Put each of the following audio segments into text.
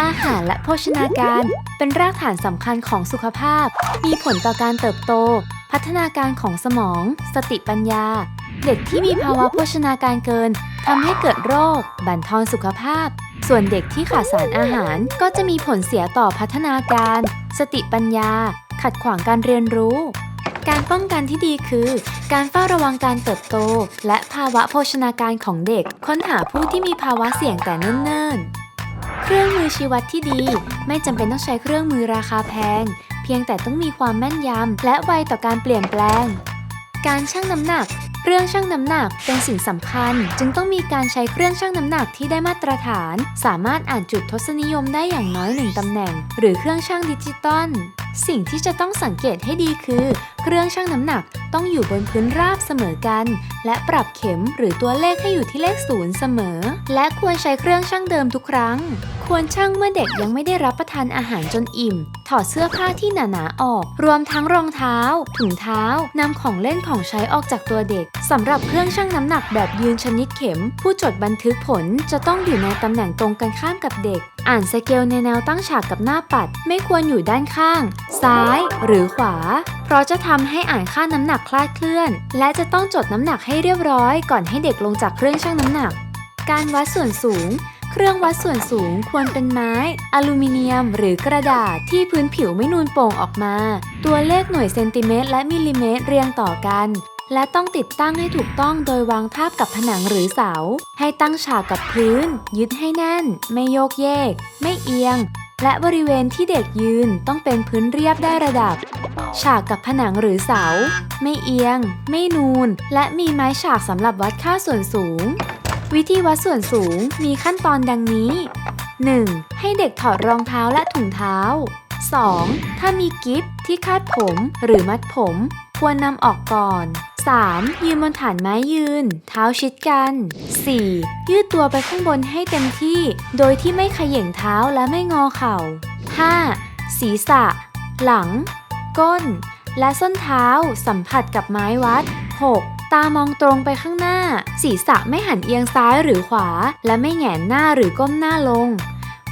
อาหารและโภชนาการเป็นรากฐานสำคัญของสุขภาพ มีผลต่อการเติบโต พัฒนาการของสมอง สติปัญญา เด็กที่มีภาวะโภชนาการเกินทำให้เกิดโรค บั่นทอนสุขภาพ ส่วนเด็กที่ขาดสารอาหารก็จะมีผลเสียต่อพัฒนาการ สติปัญญา ขัดขวางการเรียนรู้ การป้องกันที่ดีคือ การเฝ้าระวังการเติบโต และภาวะโภชนาการของเด็ก ค้นหาผู้ที่มีภาวะเสี่ยงแต่เนิ่นๆ เครื่องมือชีวัดที่ดี ไม่จำเป็นต้องใช้เครื่องมือราคาแพง เพียงแต่ต้องมีความแม่นยำและไวต่อการเปลี่ยนแปลง การชั่งน้ำหนัก เครื่องชั่งน้ำหนักเป็นสิ่งสำคัญ จึงต้องมีการใช้เครื่องชั่งน้ำหนักที่ได้มาตรฐาน สามารถอ่านจุดทศนิยมได้อย่างน้อยหนึ่งตำแหน่ง หรือเครื่องชั่งดิจิตอลสิ่งที่จะต้องสังเกตให้ดีคือ เครื่องชั่งน้ำหนักต้องอยู่บนพื้นราบเสมอกัน และปรับเข็มหรือตัวเลขให้อยู่ที่เลขศูนย์เสมอ และควรใช้เครื่องชั่งเดิมทุกครั้ง ควรชั่งเมื่อเด็กยังไม่ได้รับประทานอาหารจนอิ่ม ถอดเสื้อผ้าที่หนาๆออก รวมทั้งรองเท้า ถุงเท้านำของเล่นของใช้ออกจากตัวเด็กสำหรับเครื่องชั่งน้ำหนักแบบยืนชนิดเข็ม ผู้จดบันทึกผลจะต้องอยู่ในตำแหน่งตรงกันข้ามกับเด็ก อ่านสเกลในแนวตั้งฉากกับหน้าปัด ไม่ควรอยู่ด้านข้าง ซ้าย หรือขวาเพราะจะทำให้อ่านค่าน้ำหนักคลาดเคลื่อน และจะต้องจดน้ำหนักให้เรียบร้อยก่อนให้เด็กลงจากเครื่องชั่งน้ำหนัก การวัดส่วนสูง เครื่องวัดส่วนสูงควรเป็นไม้ อลูมิเนียม หรือกระดาษที่พื้นผิวไม่นูนโป่งออกมา ตัวเลขหน่วยเซนติเมตรและมิลลิเมตรเรียงต่อกัน และต้องติดตั้งให้ถูกต้องโดยวางทาบกับผนังหรือเสา ให้ตั้งฉากกับพื้น ยึดให้แน่น ไม่โยกเยก ไม่เอียง และบริเวณที่เด็กยืนต้องเป็นพื้นเรียบได้ระดับ ฉากกับผนังหรือเสา ไม่เอียง ไม่นูน และมีไม้ฉากสำหรับวัดค่าส่วนสูง วิธีวัดส่วนสูงมีขั้นตอนดังนี้ 1. ให้เด็กถอดรองเท้าและถุงเท้า 2. ถ้ามีกิฟที่คาดผมหรือมัดผม ควรนำออกก่อน 3. ยืนบนฐานไม้ยืน เท้าชิดกัน 4. ยืดตัวไปข้างบนให้เต็มที่ โดยที่ไม่ขย่งเท้าและไม่งอเข่า 5. ศีรษะ หลัง ก้น และส้นเท้าสัมผัสกับไม้วัด 6. ตามองตรงไปข้างหน้า ศีรษะไม่หันเอียงซ้ายหรือขวา และไม่แหงนหน้าหรือก้มหน้าลง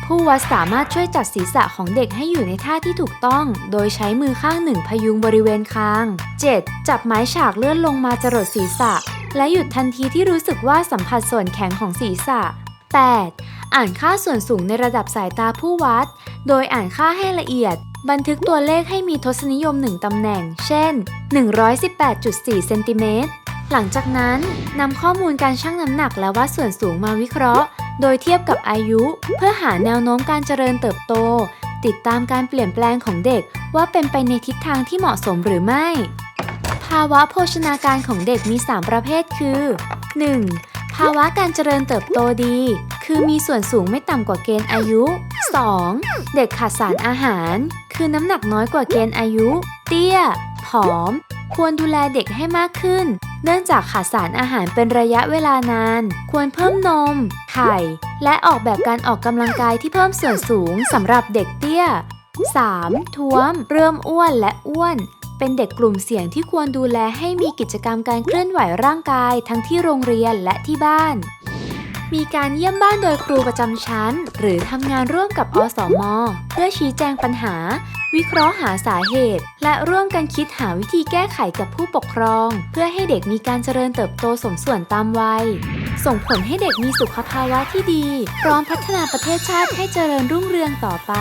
ผู้วัดสามารถช่วยจัดศีรษะของเด็กให้อยู่ในท่าที่ถูกต้อง โดยใช้มือข้างหนึ่งพยุงบริเวณคาง 7. จับไม้ฉากเลื่อนลงมาจรดศีรษะ และหยุดทันทีที่รู้สึกว่าสัมผัสส่วนแข็งของศีรษะ 8. อ่านค่าส่วนสูงในระดับสายตาผู้วัด โดยอ่านค่าให้ละเอียด บันทึกตัวเลขให้มีทศนิยม 1 ตำแหน่ง เช่น 118.4 เซนติเมตร หลังจากนั้นนำข้อมูลการชั่งน้ำหนักและวัดส่วนสูงมาวิเคราะห์ โดยเทียบกับอายุ เพื่อหาแนวโน้มการเจริญเติบโต ติดตามการเปลี่ยนแปลงของเด็กว่าเป็นไปในทิศทางที่เหมาะสมหรือไม่ ภาวะโภชนาการของเด็กมี 3 ประเภทคือ 1. ภาวะการเจริญเติบโตดี คือมีส่วนสูงไม่ต่ำกว่าเกณฑ์อายุ 2. เด็กขาดสารอาหาร คือน้ำหนักน้อยกว่าเกณฑ์อายุ เตี้ย ผอม ควรดูแลเด็กให้มากขึ้น เนื่องจากขาดสารอาหารเป็นระยะเวลานาน ควรเพิ่มนม ไข่ และออกแบบการออกกำลังกายที่เพิ่มส่วนสูงสำหรับเด็กเตี้ย 3. ท้วม เริ่มอ้วนและอ้วน เป็นเด็กกลุ่มเสี่ยงที่ควรดูแลให้มีกิจกรรมการเคลื่อนไหวร่างกายทั้งที่โรงเรียนและที่บ้าน มีการเยี่ยมบ้านโดยครูประจำชั้น หรือทำงานร่วมกับอสมอเพื่อชี้แจงปัญหา วิเคราะห์หาสาเหตุ และร่วมกันคิดหาวิธีแก้ไขกับผู้ปกครอง เพื่อให้เด็กมีการเจริญเติบโตสมส่วนตามวัย ส่งผลให้เด็กมีสุขภาวะที่ดี พร้อมพัฒนาประเทศชาติให้เจริญรุ่งเรืองต่อไป